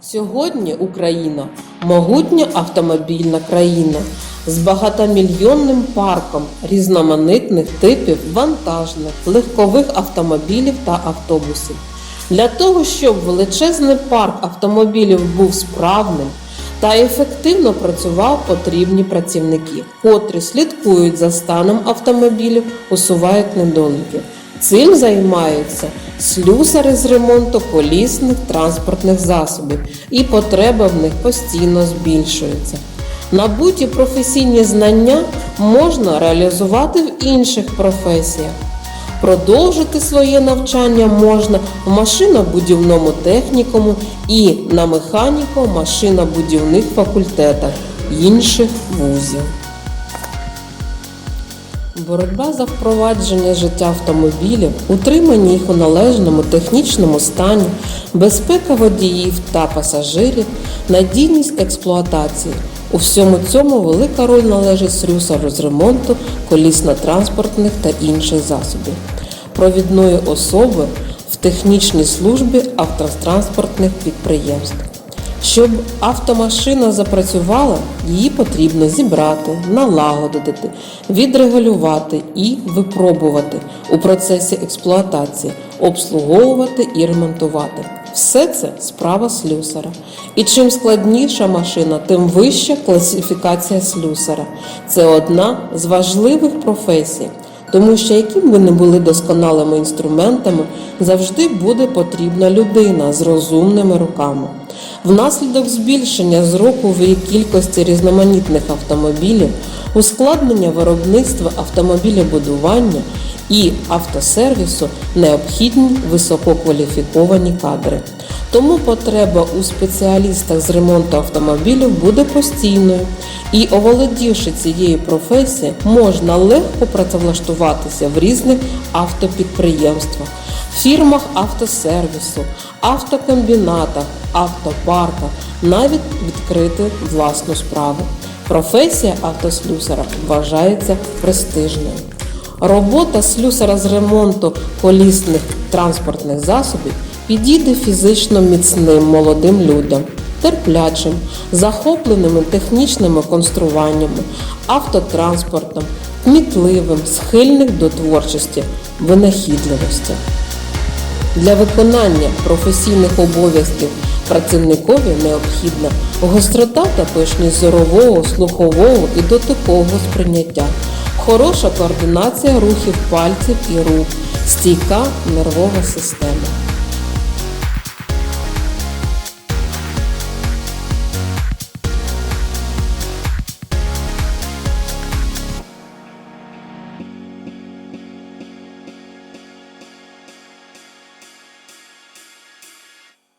Сьогодні Україна могутня автомобільна країна з багатомільйонним парком різноманітних типів вантажних, легкових автомобілів та автобусів. Для того, щоб величезний парк автомобілів був справним та ефективно працював, потрібні працівники, котрі слідкують за станом автомобілів, усувають недоліки. Цим займаються слюсари з ремонту колісних транспортних засобів, і потреба в них постійно збільшується. Набуті професійні знання можна реалізувати в інших професіях. Продовжити своє навчання можна в машинобудівному технікуму і на механіко-машинобудівних факультетах інших вузів. Боротьба за впровадження життя автомобілів, утримання їх у належному технічному стані, безпека водіїв та пасажирів, надійність експлуатації. У всьому цьому велика роль належить слюсару з ремонту колісно-транспортних та інших засобів, провідної особи в технічній службі автотранспортних підприємств. Щоб автомашина запрацювала, її потрібно зібрати, налагодити, відрегулювати і випробувати у процесі експлуатації, обслуговувати і ремонтувати. Все це справа слюсара. І чим складніша машина, тим вища класифікація слюсара. Це одна з важливих професій. Тому що яким би не були досконалими інструментами, завжди буде потрібна людина з розумними руками. Внаслідок збільшення з року в кількості різноманітних автомобілів, ускладнення виробництва автомобілебудування і автосервісу необхідні висококваліфіковані кадри. Тому потреба у спеціалістах з ремонту автомобілів буде постійною, і оволодівши цією професією, можна легко працевлаштуватися в різних автопідприємствах, фірмах автосервісу, автокомбінатах, автопарках, навіть відкрити власну справу. Професія автослюсара вважається престижною. Робота слюсара з ремонту колісних транспортних засобів підійде фізично міцним молодим людям, терплячим, захопленими технічними конструваннями, автотранспортом, кмітливим, схильних до творчості, винахідливості. Для виконання професійних обов'язків працівникові необхідна гострота та точність зорового, слухового і дотикового сприйняття, хороша координація рухів пальців і рук, стійка нервова система.